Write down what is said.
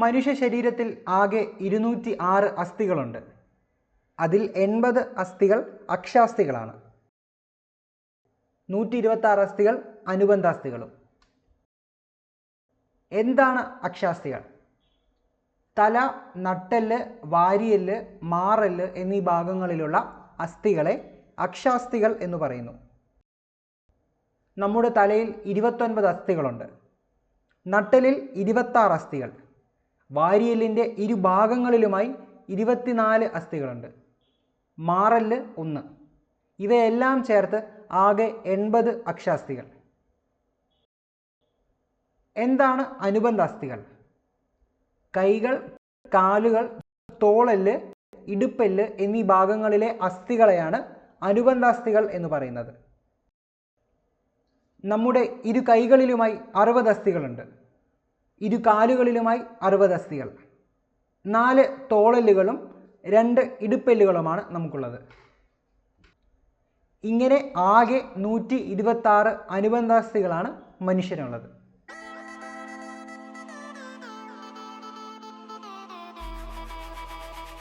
മനുഷ്യ ശരീരത്തിൽ ആകെ ഇരുന്നൂറ്റി ആറ് അസ്ഥികളുണ്ട്. അതിൽ എൺപത് അസ്ഥികൾ അക്ഷാസ്ഥികളാണ്. നൂറ്റി ഇരുപത്തി ആറ് അസ്ഥികൾ അനുബന്ധാസ്ഥികളും. എന്താണ് അക്ഷാസ്ഥികൾ? തല നട്ടെല്ല് വാരിയെല്ല് മാറെല്ല് എന്നീ ഭാഗങ്ങളിലുള്ള അസ്ഥികളെ അക്ഷാസ്ഥികൾ എന്ന് പറയുന്നു. നമ്മുടെ തലയിൽ ഇരുപത്തൊൻപത് അസ്ഥികളുണ്ട്. നട്ടലിൽ ഇരുപത്താറ് അസ്ഥികൾ. വാരിയെല്ലിന്റെ ഇരുഭാഗങ്ങളിലുമായി ഇരുപത്തിനാല് അസ്ഥികളുണ്ട്. മാറൽ ഒന്ന്. ഇവയെല്ലാം ചേർത്ത് ആകെ എൺപത് അക്ഷാസ്ഥികൾ. എന്താണ് അനുബന്ധ അസ്ഥികൾ കൈകൾ കാലുകൾ തോളൽ ഇടുപ്പെല്ല് എന്നീ ഭാഗങ്ങളിലെ അസ്ഥികളെയാണ് അനുബന്ധാസ്ഥികൾ എന്ന് പറയുന്നത്. നമ്മുടെ ഇരു കൈകളിലുമായി അറുപത് അസ്ഥികളുണ്ട്. ഇരു കാലുകളിലുമായി അറുപത് അസ്ഥികൾ. നാല് തോളല്ലുകളും രണ്ട് ഇടുപ്പെല്ലുകളുമാണ് നമുക്കുള്ളത്. ഇങ്ങനെ ആകെ നൂറ്റി ഇരുപത്താറ് അനുബന്ധാസ്ഥികളാണ് മനുഷ്യനുള്ളത്